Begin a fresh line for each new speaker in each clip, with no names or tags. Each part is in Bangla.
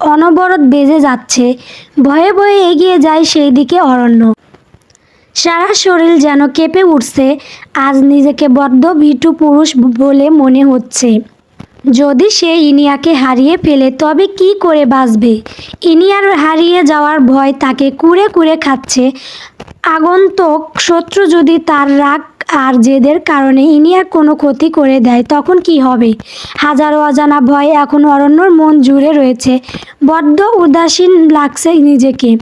অনবরত বেজে যাচ্ছে। ভয়ে ভয়ে এগিয়ে যায় সেই দিকে অরণ্য। সারা শরীর যেন কেঁপে উঠছে। আজ নিজেকে বড্ড ভীটু পুরুষ বলে মনে হচ্ছে। যদি সে ইনিয়াকে হারিয়ে ফেলে, তবে কি করে বাঁচবে? ইনিয়ার হারিয়ে যাওয়ার ভয় তাকে কুরে কুরে খাচ্ছে। আগন্তুক শত্রু যদি তার রাগ আর জেদের কারণে ইনিয়ার কোনো ক্ষতি করে দেয়, তখন কি হবে? হাজারো অজানা ভয় এখন অরণ্যর মন জুড়ে রয়েছে। বড্ড উদাসীন লাগছে নিজেকে।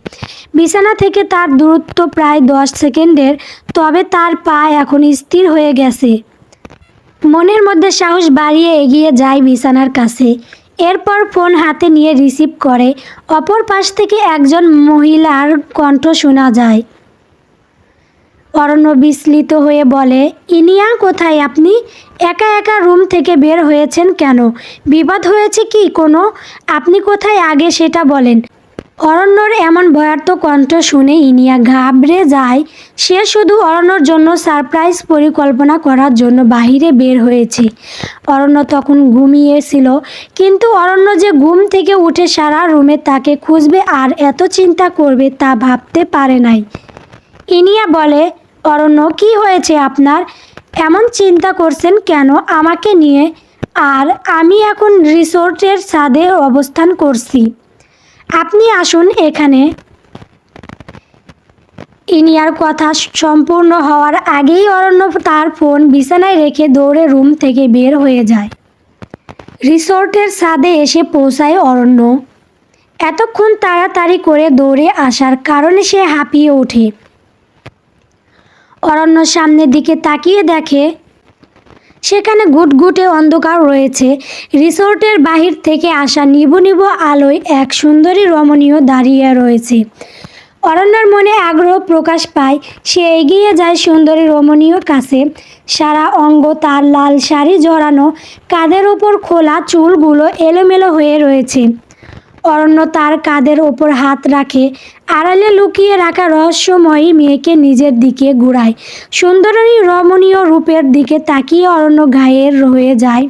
বিছানা থেকে তার দূরত্ব প্রায় দশ সেকেন্ডের, তবে তার পা এখন স্থির হয়ে গেছে। মনের মধ্যে সাহস বাড়িয়ে এগিয়ে যায় বিছানার কাছে। এরপর ফোন হাতে নিয়ে রিসিভ করে। অপর পাশ থেকে একজন মহিলার কণ্ঠ শোনা যায়। অরণ্য বিস্মিত হয়ে বলে, ইনিয়া, কোথায় আপনি? একা একা রুম থেকে বের হয়েছেন কেন? বিপদ হয়েছে কি কোনো? আপনি কোথায়? আগে সেটা বলেন। অরণ্যর এমন ভয়ার্থ কণ্ঠ শুনে ইনিয়া ঘাবড়ে যায়। সে শুধু অরণ্যর জন্য সারপ্রাইজ পরিকল্পনা করার জন্য বাহিরে বের হয়েছে। অরণ্য তখন ঘুমিয়েছিল, কিন্তু অরণ্য যে ঘুম থেকে উঠে সারা রুমে তাকে খুঁজবে আর এত চিন্তা করবে তা ভাবতে পারে নাই। ইনিয়া বলে অরণ্য কি হয়েছে আপনার? এমন চিন্তা করছেন কেন আমাকে নিয়ে? আর আমি এখন রিসোর্টের ছাদে অবস্থান করছি। আপনি আসুন এখানে। ইনিয়ার কথা সম্পূর্ণ হওয়ার আগেই অরণ্য তার ফোন বিছানায় রেখে দৌড়ে রুম থেকে বের হয়ে যায়। রিসোর্টের ছাদে এসে পৌঁছায় অরণ্য। এতক্ষণ তাড়াতাড়ি করে দৌড়ে আসার কারণে সে হাঁপিয়ে ওঠে। অরণ্য সামনের দিকে তাকিয়ে দেখে, সেখানে গুটগুটে অন্ধকার রয়েছে। রিসোর্টের বাহির থেকে আসা নিবু নিবু আলোয় এক সুন্দরী রমণীয় দাঁড়িয়ে রয়েছে। অরণ্যর মনে আগ্রহ প্রকাশ পায়, সে এগিয়ে যায় সুন্দরী রমণীয় কাছে। সারা অঙ্গ তার লাল শাড়ি জড়ানো, কাঁধের ওপর খোলা চুলগুলো এলোমেলো হয়ে রয়েছে। অরণ্য তার কাঁধের ওপর হাত রাখে। আড়ালে লুকিয়ে রাখা রহস্যময়ী মেয়েকে নিজের দিকে ঘুরায়। সুন্দরী রমণীয় রূপের দিকে তাকিয়ে অরণ্য ঘায়ের হয়ে যায়।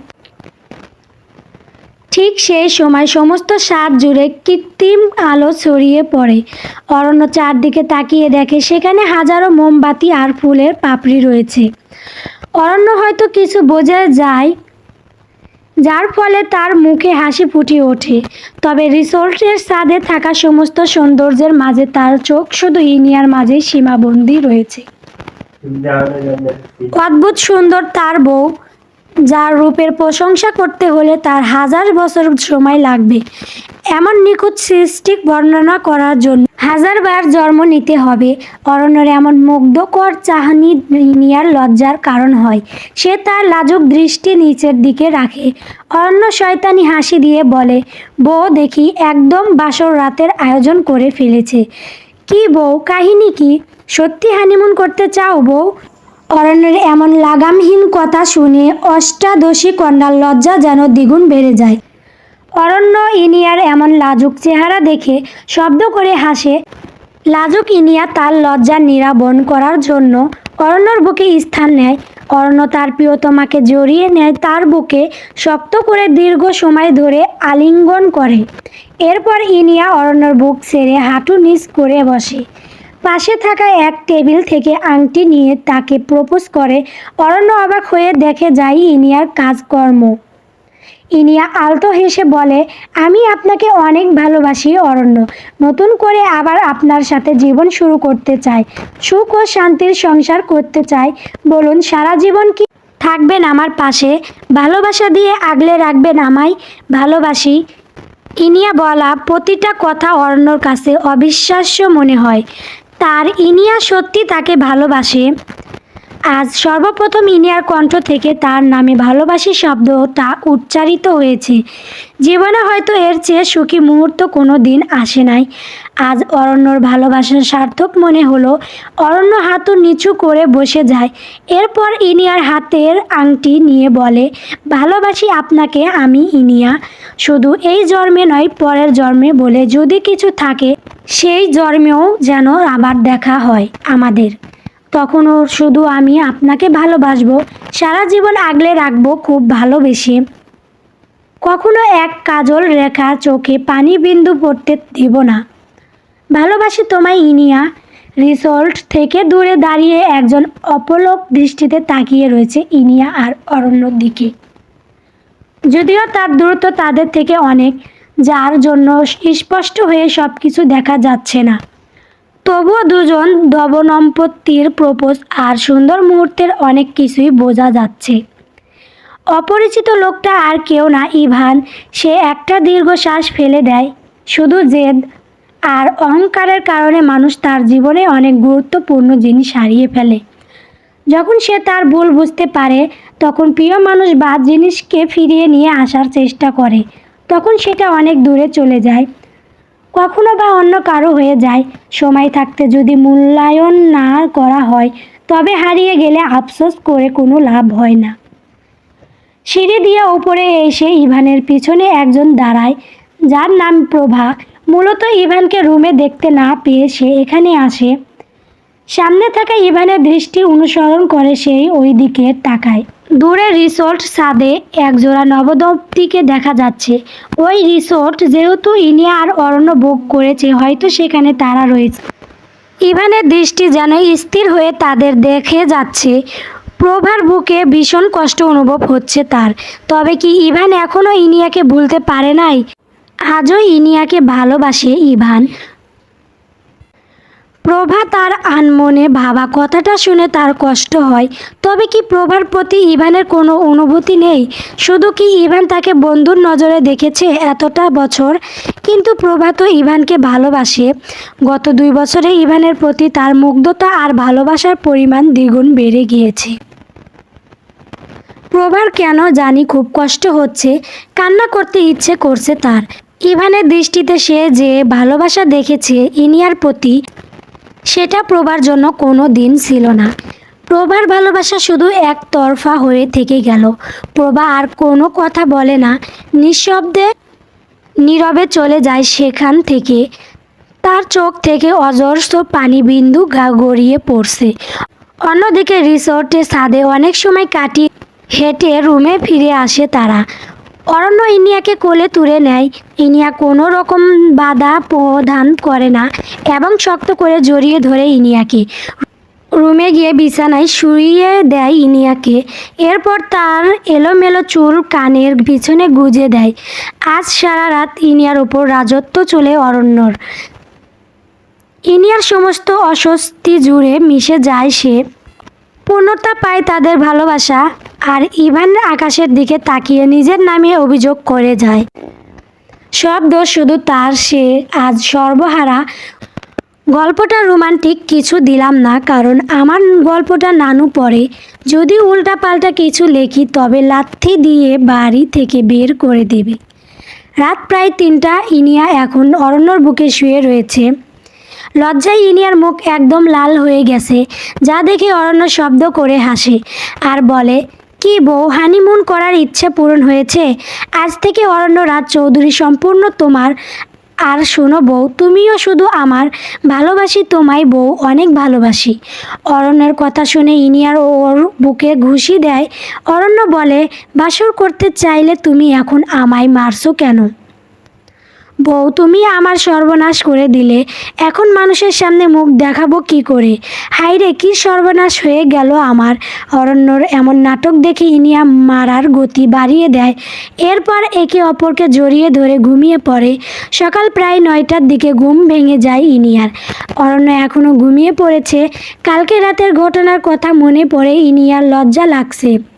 ঠিক সেই সময় সমস্ত সাত জুড়ে কৃত্রিম আলো ছড়িয়ে পড়ে। অরণ্য চারদিকে তাকিয়ে দেখে সেখানে হাজারো মোমবাতি আর ফুলের পাপড়ি রয়েছে। অরণ্য হয়তো কিছু বোঝা যায় যার ফলে তার মুখে হাসি ফুটে ওঠে। তবে রিসোর্টের ছাদে থাকা সমস্ত সৌন্দর্যের মাঝে তার চোখ শুধু ইনিয়ার মাঝে সীমাবন্দী রয়েছে। অদ্ভুত সুন্দর তার বউ যার রূপের প্রশংসা করতে হলে তার হাজার বছর সময় লাগবে। এমন নিখুঁত সৃষ্টিক বর্ণনা করার জন্য হাজারবার জন্ম নিতে হবে। অরণ্যের এমন মুগ্ধকর চাহানি নিয়ার লজ্জার কারণ হয়। সে তার লাজুক দৃষ্টি নিচের দিকে রাখে। অরণ্য শয়তানি হাসি দিয়ে বলে, বউ দেখি একদম বাসর রাতের আয়োজন করে ফেলেছে। কি বউ? কাহিনী কি? সত্যি হানিমুন করতে চাও বউ? অরণ্যের এমন লাগামহীন কথা শুনে অষ্টাদশী কন্যার লজ্জা যেন দ্বিগুণ বেড়ে যায়। অরণ্য ইনিয়ার এমন লাজুক চেহারা দেখে শব্দ করে হাসে। লাজুক ইনিয়া তার লজ্জা নিরাবন করার জন্য অরণ্যর বুকে স্থান নেয়। অরণ্য তার প্রিয়তমাকে জড়িয়ে নেয়, তার বুকে শক্ত করে দীর্ঘ সময় ধরে আলিঙ্গন করে। এরপর ইনিয়া অরণ্যর বুক ছেড়ে হাঁটু নিচ করে বসে। পাশে থাকা এক টেবিল থেকে আংটি নিয়ে তাকে প্রপোজ করে। অরণ্য অবাক হয়ে দেখে যাই ইনিয়ার কাজকর্ম। ইনিয়া আলতো হেসে বলে, আমি আপনাকে অনেক ভালোবাসি অরণ্য। নতুন করে আবার আপনার সাথে জীবন শুরু করতে চাই। সুখ ও শান্তির সংসার করতে চাই। বলুন, সারা জীবন কি থাকবেন আমার পাশে? ভালোবাসা দিয়ে আগলে রাখবেন আমায়? ভালোবাসি। ইনিয়া বলা প্রতিটা কথা অরণ্যর কাছে অবিশ্বাস্য মনে হয়। তার ইনিয়া সত্যি তাকে ভালোবাসে। আজ সর্বপ্রথম ইনিয়ার কণ্ঠ থেকে তার নামে ভালোবাসি শব্দটা উচ্চারিত হয়েছে। জীবনে হয়তো এর চেয়ে সুখী মুহূর্ত কোনো দিন আসে নাই। আজ অরণ্যর ভালোবাসা সার্থক মনে হলো, অরণ্য হাত নিচু করে বসে যায়। এরপর ইনিয়ার হাতের আংটি নিয়ে বলে, ভালোবাসি আপনাকে আমি, ইনিয়া। শুধু এই জন্মে নয়, পরের জন্মে বলে যদি কিছু থাকে, সেই জন্মেও যেন আবার দেখা হয় আমাদের। তখনও শুধু আমি আপনাকে ভালোবাসবো, সারা জীবন আগলে রাখব খুব ভালোবেসে। কখনো এক কাজল রেখা চোখে পানি বিন্দু পড়তে দিব না। ভালোবাসি তোমায় ইনিয়া রিসোর্ট থেকে দূরে দাঁড়িয়ে একজন অপলক দৃষ্টিতে তাকিয়ে রয়েছে ইনিয়া আর অরণ্যর দিকে। যদিও তার দূরত্ব তাদের থেকে অনেক, যার জন্য স্পষ্ট হয়ে সব কিছু দেখা যাচ্ছে না। তবুও দুজন দবনম্পতির প্রপোজ আর সুন্দর মুহূর্তের অনেক কিছুই বোঝা যাচ্ছে। অপরিচিত লোকটা আর কেউ না, ইভান। সে একটা দীর্ঘশ্বাস ফেলে দেয়, শুধু জেদ। আর অহংকারের কারণে মানুষ তার জীবনে অনেক গুরুত্বপূর্ণ জিনিস হারিয়ে ফেলে। যখন সে তার ভুল বুঝতে পারে, তখন প্রিয় মানুষ বা জিনিসকে ফিরিয়ে নিয়ে আসার চেষ্টা করে। তখন সেটা অনেক দূরে চলে যায়। কখনো বা অন্য কারও হয়ে যায়। সময় থাকতে যদি মূল্যায়ন না করা হয়, তবে হারিয়ে গেলে আফসোস করে কোনো লাভ হয় না। সিঁড়ি দিয়ে ওপরে এসে ইভানের পিছনে একজন দাঁড়ায়, যার নাম প্রভা। মূলত ইভানকে রুমে দেখতে না পেয়ে সে এখানে আসে। সামনে থাকা ইভানের দৃষ্টি অনুসরণ করে সেই ওই দিকে তাকায়। দূরে রিসোর্ট ছাদে একজোড়া নবদম্পতিকে দেখা যাচ্ছে। ওই রিসোর্ট যেহেতু ইনিয়া আর অরণ্য বুক করেছে, হয়তো সেখানে তারা রয়েছে। ইভানের দৃষ্টি যেন স্থির হয়ে তাদের দেখে যাচ্ছে। প্রভার বুকে ভীষণ কষ্ট অনুভব হচ্ছে তার। তবে কি ইভান এখনও ইনিয়াকে ভুলতে পারে নাই? আজও ইনিয়াকে ভালোবাসে ইভান। প্রভা তার আনমনে ভাবা কথাটা শুনে তার কষ্ট হয়। তবে কি প্রভার প্রতি ইভানের কোনো অনুভূতি নেই? শুধু কি ইভান তাকে বন্ধুর নজরে দেখেছে এতটা বছর? কিন্তু প্রভা তো ইভানকে ভালোবাসে। গত দুই বছরে ইভানের প্রতি তার মুগ্ধতা আর ভালোবাসার পরিমাণ দ্বিগুণ বেড়ে গিয়েছে। প্রভার কেন জানি খুব কষ্ট হচ্ছে। কান্না করতে ইচ্ছে করছে তার। ইভানের দৃষ্টিতে সে যে ভালোবাসা দেখেছে, ইনিয়ার প্রতি সেটা প্রভার জন্য কোনো দিন ছিল না। প্রভার ভালোবাসা শুধু একতরফা হয়ে থেকে গেল। প্রভা আর কোনো কথা বলে না। নিঃশব্দে নীরবে চলে যায় সেখান থেকে। তার চোখ থেকে অজস্র পানি বিন্দু গা গড়িয়ে পড়ছে। অন্যদিকে রিসোর্টে ছাদে অনেক সময় কাটিয়ে হেঁটে রুমে ফিরে আসে তারা। অরণ্য ইনিয়াকে কোলে তুলে নেয়। ইনিয়া কোনো রকম বাধা প্রদান করে না এবং শক্ত করে জড়িয়ে ধরে ইনিয়াকে। রুমে গিয়ে বিছানায় শুইয়ে দেয় ইনিয়াকে। এরপর তার এলোমেলো চুল কানের পিছনে গুজে দেয়। আজ সারা রাত ইনিয়ার ওপর রাজত্ব চলে অরণ্যর। ইনিয়ার সমস্ত অস্বস্তি জুড়ে মিশে যায় সে। পূর্ণতা পায় তাদের ভালোবাসা, আর ইভান আকাশের দিকে তাকিয়ে নিজের নামে অভিযোগ করে যায়। সব দোষ শুধু তার, সে আজ সর্বহারা। গল্পটা রোমান্টিক, কিছু দিলাম না, কারণ আমার গল্পটা নানু পড়ে। যদি উল্টাপাল্টা কিছু লেখি, তবে লাথি দিয়ে বাড়ি থেকে বের করে দেবে। রাত প্রায় তিনটা, ইনিয়া এখন অরণ্যর বুকে শুয়ে রয়েছে। লজ্জায় ইনিয়ার মুখ একদম লাল হয়ে গেছে, যা দেখে অরণ্য শব্দ করে হাসে আর বলে, কি বউ, হানিমুন করার ইচ্ছে পূরণ হয়েছে? আজ থেকে অরণ্য রাজ চৌধুরী সম্পূর্ণ তোমার। আর শোনো বউ, তুমিও শুধু আমার। ভালোবাসি তোমায় বউ, অনেক ভালোবাসি। অরণ্যের কথা শুনে ইনিয়ার ওর বুকে ঘুষি দেয়। অরণ্য বলে, বাসর করতে চাইলে তুমি এখন আমায় মারছো কেন? বউ, তুমি আমার সর্বনাশ করে দিলে। এখন মানুষের সামনে মুখ দেখাবো কি করে? হাইরে কি সর্বনাশ হয়ে গেল আমার। অরণ্যর এমন নাটক দেখে ইনিয়া মারার গতি বাড়িয়ে দেয়। এরপর একে অপরকে জড়িয়ে ধরে ঘুমিয়ে পড়ে। সকাল প্রায় নয়টার দিকে ঘুম ভেঙে যায় ইনিয়ার। অরণ্য এখনও ঘুমিয়ে পড়েছে। কালকে রাতের ঘটনার কথা মনে পড়ে ইনিয়ার লজ্জা লাগছে।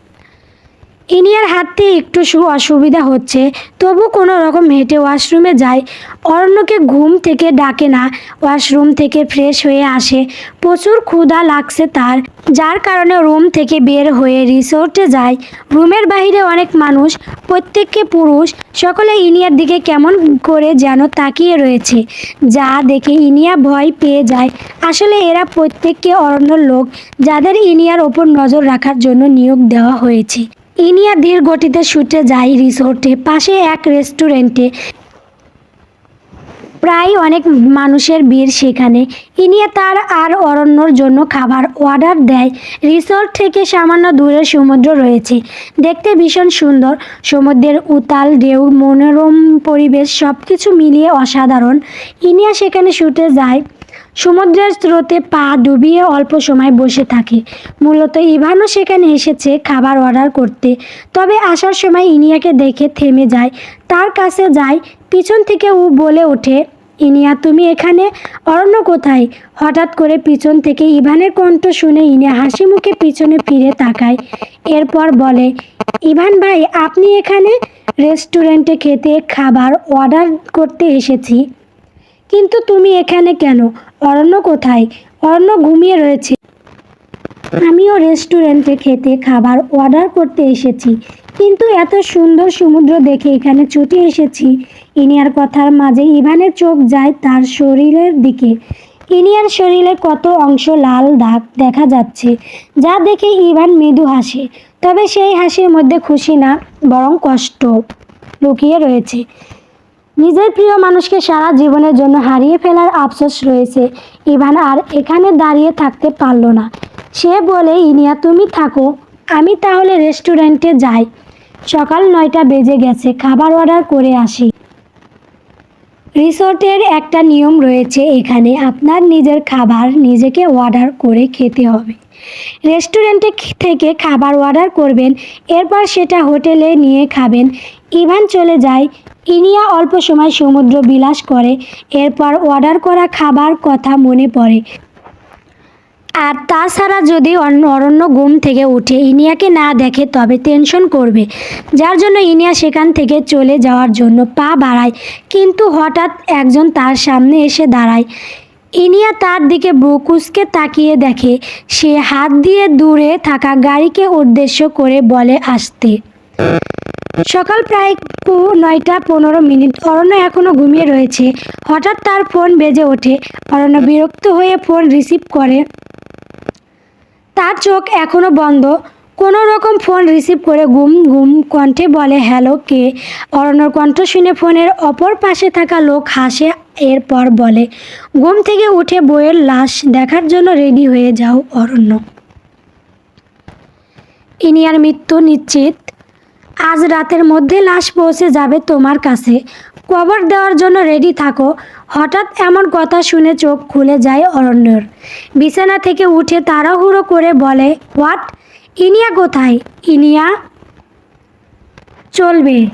ইনিয়ার হাঁটতে একটু সু অসুবিধা হচ্ছে, তবু কোনো রকম হেঁটে ওয়াশরুমে যায়। অরণ্যকে ঘুম থেকে ডাকে না, ওয়াশরুম থেকে ফ্রেশ হয়ে আসে। প্রচুর ক্ষুধা লাগছে তার, যার কারণে রুম থেকে বের হয়ে রিসোর্টে যায়। রুমের বাইরে অনেক মানুষ, প্রত্যেককে পুরুষ, সকলে ইনিয়ার দিকে কেমন করে যেন তাকিয়ে রয়েছে। যা দেখে ইনিয়া ভয় পেয়ে যায়। আসলে এরা প্রত্যেককে অরণ্যর লোক, যাদের ইনিয়ার ওপর নজর রাখার জন্য নিয়োগ দেওয়া হয়েছে। ইনিয়া ধীর গতিতে ছুটে যায় রিসোর্টে, পাশে এক রেস্টুরেন্টে। প্রায় অনেক মানুষের ভিড় সেখানে। ইনিয়া তার আর অরণ্যর জন্য খাবার অর্ডার দেয়। রিসোর্ট থেকে সামান্য দূরে সমুদ্র রয়েছে। দেখতে ভীষণ সুন্দর। সমুদ্রের উতাল ঢেউ, মনোরম পরিবেশ সব কিছু মিলিয়ে অসাধারণ। ইনিয়া সেখানে শুটে যায়। সমুদ্রের স্রোতে পা ডুবিয়ে অল্প সময় বসে থাকে। মূলত ইভানও সেখানে এসেছে খাবার অর্ডার করতে। তবে আসার সময় ইনিয়াকে দেখে থেমে যায়। তার কাছে যায়, পিছন থেকে ও বলে ওঠে, ইনিয়া, তুমি এখানে? অরণ্য কোথায়? হঠাৎ করে পিছন থেকে ইভানের কণ্ঠ শুনে ইনিয়া হাসি মুখে পিছনে ফিরে তাকায়। এরপর বলে, ইভান ভাই, আপনি এখানে? রেস্টুরেন্টে খেতে খাবার অর্ডার করতে এসেছি। কিন্তু তুমি এখানে কেন? অরণ্য কোথায়? অরণ্য ঘুমিয়ে রয়েছে। আমিও রেস্টুরেন্টে খেতে খাবার অর্ডার করতে এসেছি। কিন্তু এত সুন্দর সমুদ্র দেখে এখানে ছুটে এসেছি। ইনিয়ার কথার মাঝে ইভানের চোখ যায় তার শরীরের দিকে। ইনিয়ার শরীরে কত অংশ লাল দাগ দেখা যাচ্ছে, যা দেখে ইভান মৃদু হাসে। তবে সেই হাসির মধ্যে খুশি না, বরং কষ্ট লুকিয়ে রয়েছে। নিজের প্রিয় মানুষকে সারা জীবনের জন্য হারিয়ে ফেলার আফসোস রয়েছে। ইভান আর এখানে দাঁড়িয়ে থাকতে পারল না। সে বলে, ইনিয়া, তুমি থাকো। আমি তাহলে রেস্টুরেন্টে যাই। সকাল নয়টা বেজে গেছে, খাবার অর্ডার করে আসি। রিসোর্টের একটা নিয়ম রয়েছে এখানে, আপনার নিজের খাবার নিজেকে অর্ডার করে খেতে হবে। রেস্টুরেন্টে থেকে খাবার অর্ডার করবেন, এরপর সেটা হোটেলে নিয়ে খাবেন। ইভান চলে যায়। ইনিয়া অল্প সময় সমুদ্র বিলাস করে, এরপর অর্ডার করা খাবার কথা মনে পড়ে। আর তাছাড়া যদি অরণ্য ঘুম থেকে উঠে, ইনিয়াকে না দেখে তবে টেনশন করবে। যার জন্য ইনিয়া সেখান থেকে চলে যাওয়ার জন্য পা বাড়ায়, কিন্তু হঠাৎ একজন তার সামনে এসে দাঁড়ায়। ইনিয়া তার দিকে ব্রুকুসকে তাকিয়ে দেখে, সে হাত দিয়ে দূরে থাকা গাড়িকে উদ্দেশ্য করে বলে আসতে। সকাল প্রায় পো- নয়টা পনেরো মিনিট। অরণ্য এখনও ঘুমিয়ে রয়েছে। হঠাৎ তার ফোন বেজে ওঠে। অরণ্য বিরক্ত হয়ে ফোন রিসিভ করে। তার চোখ এখনও বন্ধ। কোনো রকম ফোন রিসিভ করে গুম গুম কণ্ঠে বলে, হ্যালো, কে? অরণ্যর কণ্ঠ শুনে ফোনের অপর পাশে থাকা লোক হাসে, এরপর বলে, ঘুম থেকে উঠে বইয়ের লাশ দেখার জন্য রেডি হয়ে যাও, অরণ্য। ইনিয়ার মৃত্যু নিশ্চিত। আজ রাতের মধ্যে লাশ পৌঁছে যাবে তোমার কাছে। কবর দেওয়ার জন্য রেডি থাকো। হঠাৎ এমন কথা শুনে চোখ খুলে যায় অরণ্যর। বিছানা থেকে উঠে তাড়াহুড়ো করে বলে, হোয়াট? ইনিয়া কোথায়? ইনিয়া? চলবে।